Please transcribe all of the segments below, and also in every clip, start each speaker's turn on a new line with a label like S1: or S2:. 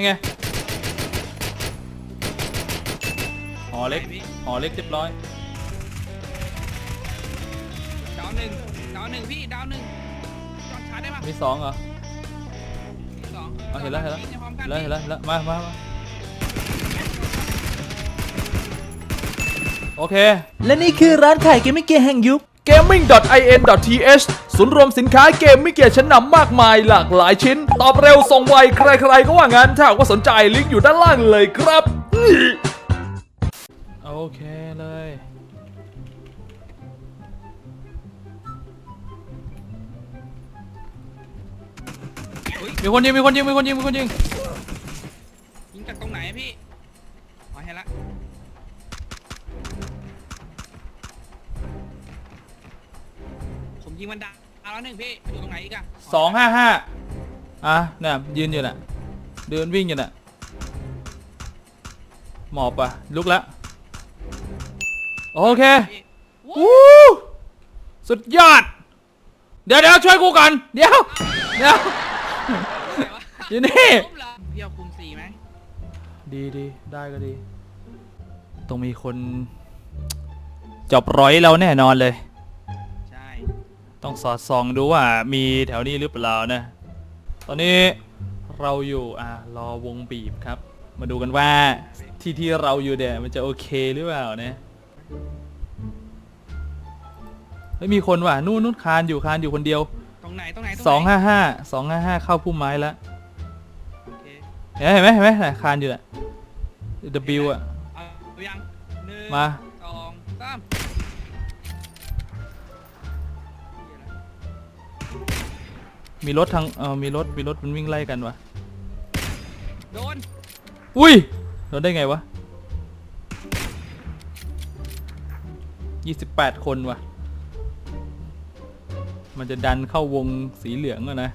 S1: นี่ไงหอเล็ก
S2: ไหนพี่
S1: หอเล็กเรียบร้อย
S2: ดาวหนึ่งดาวหนึ่งพี่ดาวหนึ่งจอดชาร์จได้ปะ
S1: มีสองเหรอ
S2: มีสอง
S1: เอาเห็นแล้วเห็นแล้ว
S2: จอดพร้อมกั
S1: เห็
S2: น
S1: นแล้วเห็นแล้วเห็นแล้วมามามาโอเค
S3: และนี่คือร้านขายเกมมิ่งเกียร์แห่งยุค
S1: gaming.in.th ศูนย์รวมสินค้าเกมไม่เกียร์ชั้นนำมากมายหลากหลายชิ้น ตอบเร็วส่งไว ใครๆก็ว่างั้น ถ้าหากว่าสนใจลิงก์อยู่ด้านล่างเลยครับ โอเคเลย
S2: เฮ้ย
S1: มีคนยิงมีคนยิงมีคนยิงมีคนยิง
S2: ยิงจากตรงไหนอะพี่อ๋อเห็นละ ยิงมันดาวแล้วหนึ่งพี่อยู่ตรงไหนอีกอะ
S1: สองห้าห้าอะเนี่ยยืนอยู่น่ะเดินวิ่งอยู่น่ะหมอบอะลุกแล้วโอเค
S2: พี่
S1: วู้สุดยอด เดี๋ยวเดี๋ยวช่วยกูก่อนเดี๋ยวเดี๋ยว
S2: ไหนวะ
S1: อยู่นี่
S2: ล้มเหรอพี่เอาคุมสี่ไหม
S1: ดีดีได้ก็ดี ต้องมีคนจอบร้อยเราแน่นอนเลย
S2: ใช่
S1: ต้องสอดส่องดูว่ามีแถวนี้หรือเปล่านะ ตอนนี้เราอยู่อ่ารอวงบีบครับ มาดูกันว่าที่ที่เราอยู่เนี่ยมันจะโอเคหรือเปล่านะไม่มีคนว่ะนู่นนู่นคานอยู่คานอยู่คนเดียว
S2: ตรงไหนตรงไหนตรงไหน
S1: สองห้าห้าสองห้าห้าเข้าพุ่มไม้แล้ว
S2: โอเค
S1: เห็นไหมเห็นไหมเห็นไหมน่ะคานอยู่น่ะ W อะ
S2: เอายังหนึ่ง
S1: มา
S2: สองสาม
S1: มีรถทางเออมีรถมีรถมันวิ่งไล่กันวะ
S2: โดน
S1: อุ้ยโดนได้ไงวะยี่สิบแปดคนวะมันจะดันเข้าวงสีเหลืองอะนะ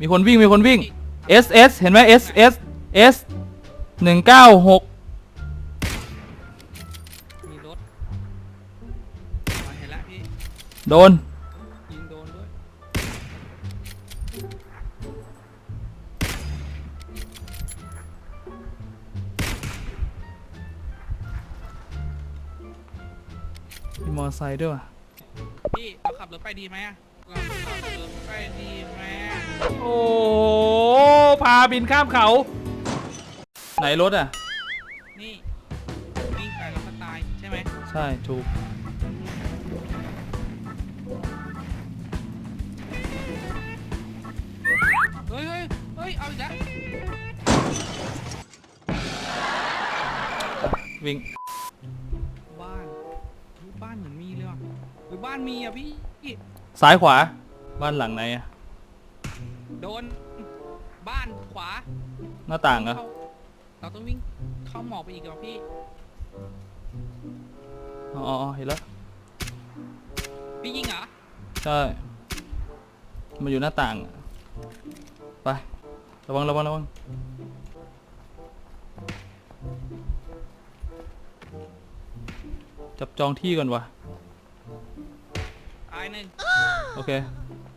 S1: มีคนวิ่งมีคนวิ่ง S S เห็นไหม S S S หนึ่งเก้าหก โดน
S2: ยิงโดนด้วย
S1: มีมอเตอร์ไซค์ด้วยวะ
S2: พี่เราขับรถไปดีไหมอะเราขับรถไปดีไหมอะ
S1: โอ้พาบินข้ามเขา ไหนรถอะ
S2: นี่วิ่งไปแล้วก็ตายใช่ไหม
S1: ใช่ถูก
S2: ฮ้ยเฮ้ย เอาอีกแล้ว
S1: วิ่ง
S2: บ้านเฮ้ยบ้านเหมือนมีเลยว่ะหรือบ้านมีอะพี่
S1: ซ้ายขวา บ้านหลังไหนอะ
S2: โดน บ้านขวา
S1: หน้าต่างเหรอะ
S2: เข้เราต้องวิ่งเข้าหมอกไปอีกเหรอพี่
S1: อ๋ออ๋ออ๋อเห็นแล้ว
S2: พี่ยิงเหรอ
S1: ใช่ มันอยู่หน้าต่างอะไป ระวังระวังระวังจับจองที่ก่อนวะ
S2: ตายหนึ่ง
S1: โอเค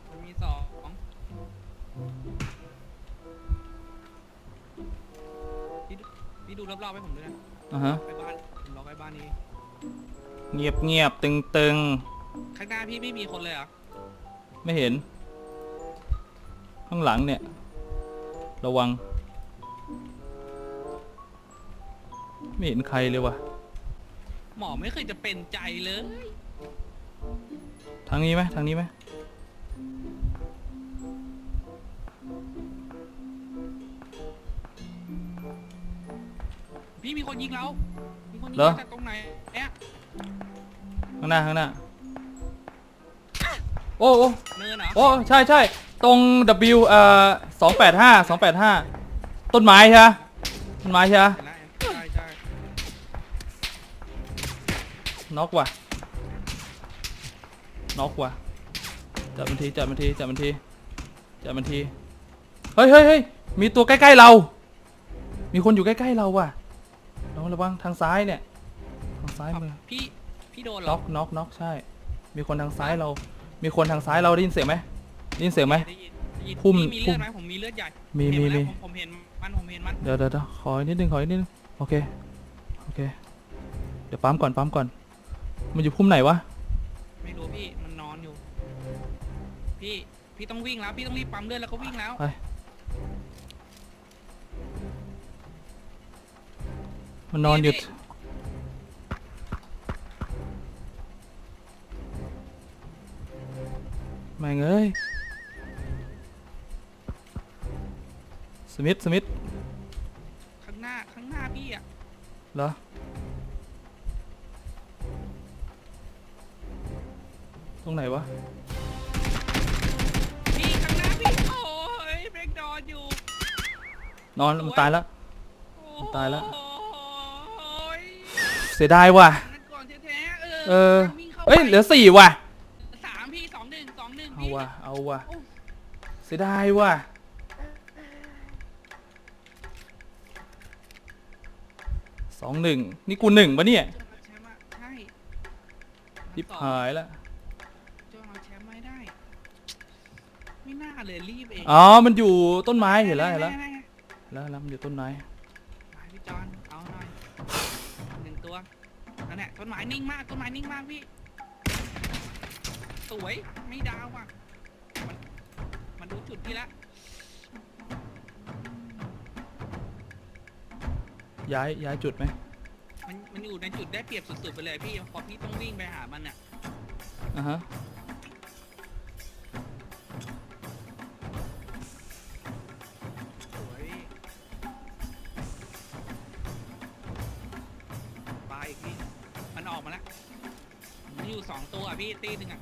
S2: มันมีสองพี่ดูพี่ดูรอบๆให้ผมด้วยนะ
S1: อะฮะ
S2: ไปบ้านผมล็อกไว้บ้านนี้
S1: เงียบเงียบตึงตึง
S2: ข้างหน้าพี่ไม่มีคนเลยเหรอ
S1: ไม่เห็น ข้างหลังเนี่ย ระวัง ไม่เห็นใครเลยวะ
S2: หมอไม่เคยจะเป็นใจเลย
S1: ทางนี้ไหมทางนี้ไหม
S2: พี่มีคนยิงเรา มีคนยิง
S1: เหรอ
S2: เราจากตรงไหนเนี่ย
S1: ข้างหน้าข้างหน้า โอ้โอ้
S2: เนินเหรอ
S1: โอ้ใช่ใช่ ตรง W เอ่อสองแปดห้าสองแปดห้าต้นไม้ใช่ไหมต้นไม้ใช่ไหม
S2: เห็นแล้วใช่ใช่
S1: น็อกว่ะน็อกว่ะจับมันทีจับมันทีจับมันทีจับมันทีเฮ้ยเฮ้ยเฮ้ยมีตัวใกล้ๆเรา มีคนอยู่ใกล้ๆเราว่ะระวังระวังทางซ้ายเนี่ยทางซ้ายมือ
S2: พี่พี่โดนเหร
S1: น็
S2: อ
S1: อกน็อกน็อกใช่ มีคนทางซ้ายเรา มีคนทางซ้ายเราได้ยินเสียงไหม ได้ยินเสียงไหม
S2: ได้ยินได้พี่
S1: พุ่ม
S2: พี่มีเลือด
S1: พุ่ม
S2: ไหมผมมีเลือดใหญ่
S1: มี
S2: เห็น
S1: มี
S2: แล้ว
S1: มี
S2: ผมผมเห็นมันผมเห็นมัน
S1: เดี๋ยวเดี๋ยวเดี๋ยวขออีกนิดนึงขออีกนิดนึงโอเคโอเค เดี๋ยวปั๊มก่อนปั๊มก่อน มันอยู่พุ่มไหนวะ
S2: ไม่รู้พี่มันนอนอยู่ พี่พี่ต้องวิ่งแล้ว พี่ต้องรีบปั๊มเลือดแล้วก็วิ่งแล้ว
S1: ไปมันนอนอยู่
S2: นี่
S1: แม่งเอ้ย สมิธสมิธ
S2: ข้างหน้าข้างหน้าพี่อะ
S1: เหรอตรงไหนวะ
S2: พี่ข้างหน้าพี่โอ้ยเบรกดอนอยู่
S1: นอนมันตายแล้ว
S2: โอ้
S1: ตายแล้ว
S2: โอ้ย
S1: เสียดายว่ะ
S2: นั่นก่อนแท้ๆเออ
S1: เออ
S2: วิ่งข้า
S1: เอ้ย
S2: ไป
S1: เหลือสี่ว่ะ
S2: สามพี่สองหนึ่งสองหนึ่ง
S1: เอา
S2: พี่
S1: ว่ะเอาว่ะ
S2: โอ้
S1: เสียดายว่ะ สองหนึ่งนี่กูหนึ่งปะเนี่ย
S2: จนเอาแชมป์อะใช่
S1: ทิบ
S2: สอง
S1: หายแล้ว
S2: จนเอาแชมป์ไม่ได้ ไม่น่าเลยรีบเอง
S1: อ๋อมันอยู่ต้นไม้เห็นแล้วเห็นแล้ว
S2: ได้ๆๆ
S1: เห็นแล้วเห็นแล้วมันอยู่ต้นไม้
S2: ไปพี่จอนเอาหน่อยหนึ่งตัวนั่นแหละต้นไม้นิ่งมากต้นไม้นิ่งมากพี่สวยไม่ดาวอะมันมันดูจุดพี่ละ
S1: ย้ายย้ายจุดไหม
S2: มันมันอยู่ในจุดได้เปรียบสุดๆไปเลยพี่พอพี่ต้องวิ่งไปหามันอะ
S1: อะฮะ
S2: สวยปลาอีกพี่มันออกมาแล้วมันอยู่สองตัวอะพี่ตีหนึ่งอะ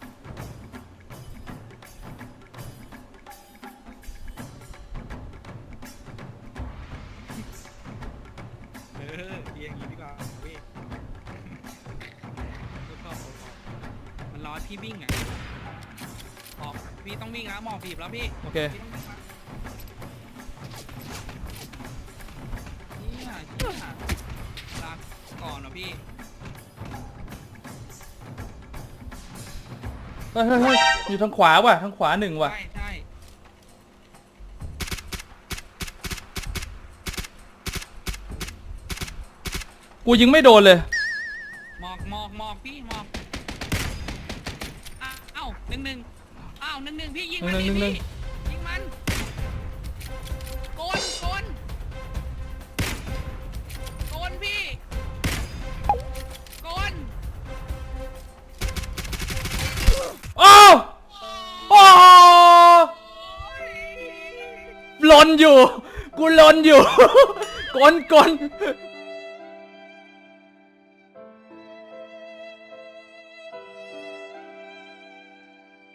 S2: รอพี่วิ่งอะออกพี่ต้องวิ่งแล้วหมอบบีบแล้วพี่
S1: โอเค
S2: พี่ต้องวิ่งแล้วเนี่ยเนี่ยลาก่อนเหรอพี่
S1: เฮ้ยเฮ้ยเฮ้ยอยู่ทางขวาว่ะทางขวาหนึ่งว่ะ
S2: ใช่ใช่
S1: กูยิงไม่โดนเลย
S2: หมอกหมอกหมอกพี่หมอกอ้าวเอ้า หนึ่งหนึ่งอ้าวหนึ่งหนึ่งพี่ยิงมัน
S1: หนึ่
S2: ดิ
S1: งหนึ่ง
S2: พี่ยิงมันโกนโกนโกนพี่โกน
S1: โอ้าวโอ้ลนอยู่ กูลนอยู่ กลนกลน